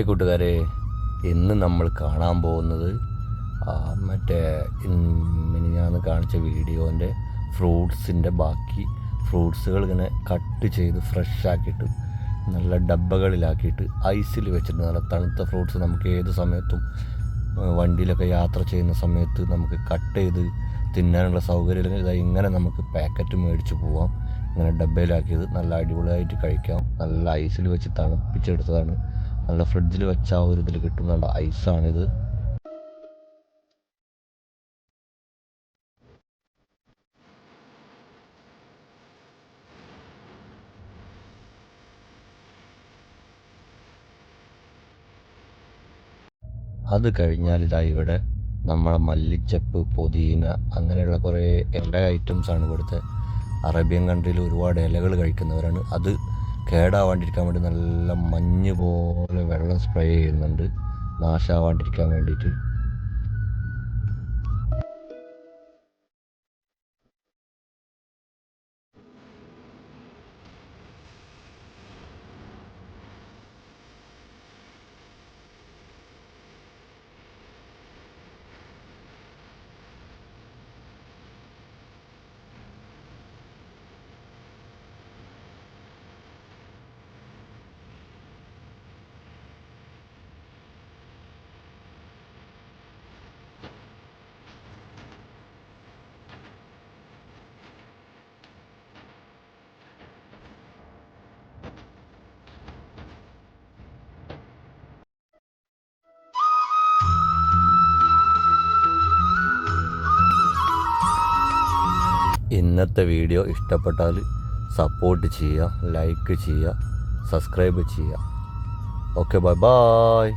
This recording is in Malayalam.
ഹായ് കൂട്ടുകാരെ. ഇന്ന് നമ്മൾ കാണാൻ പോകുന്നത് മറ്റേ ഞാൻ കാണിച്ച വീഡിയോന്റെ ഫ്രൂട്ട്സിന്റെ ബാക്കി ഫ്രൂട്ട്സുകൾ ഇങ്ങനെ കട്ട് ചെയ്ത് ഫ്രഷ് ആക്കിയിട്ട് നല്ല ഡബ്ബകളിലാക്കിയിട്ട് ഐസിൽ വെച്ചിട്ട് നല്ല തണുത്ത ഫ്രൂട്ട്സ് നമുക്ക് ഏത് സമയത്തും വണ്ടിയിലൊക്കെ യാത്ര ചെയ്യുന്ന സമയത്ത് നമുക്ക് കട്ട് ചെയ്ത് തിന്നാനുള്ള സൗകര്യം ഇങ്ങനെ നമുക്ക് പാക്കറ്റ് മേടിച്ച് പോവാം. ഇങ്ങനെ ഡബ്ബയിലാക്കിയത് നല്ല അടിപൊളിയായിട്ട് കഴിക്കാം. നല്ല ഐസിൽ വെച്ച് തണുപ്പിച്ചെടുത്തതാണ്. നല്ല ഫ്രിഡ്ജിൽ വെച്ച ആ ഒരു ഇതിൽ കിട്ടും നല്ല ഐസാണിത്. അത് കഴിഞ്ഞാൽ ഇതാ ഇവിടെ നമ്മളെ മല്ലിച്ചപ്പ് പൊതീന അങ്ങനെയുള്ള കുറേ ഇല ഐറ്റംസാണ് ഇവിടുത്തെ. അറേബ്യൻ കൺട്രിയിൽ ഒരുപാട് ഇലകൾ കഴിക്കുന്നവരാണ്. അത് കേടാവാണ്ടിരിക്കാൻ വേണ്ടി നല്ല മഞ്ഞ് പോലെ വെള്ളം സ്പ്രേ ചെയ്യുന്നുണ്ട്. നാശാവാണ്ടിരിക്കാൻ വേണ്ടിയിട്ട്. ഇന്നത്തെ വീഡിയോ ഇഷ്ടപ്പെട്ടാൽ സപ്പോർട്ട് ചെയ്യുക ലൈക്ക് ചെയ്യുക സബ്സ്ക്രൈബ് ചെയ്യുക. Okay bye bye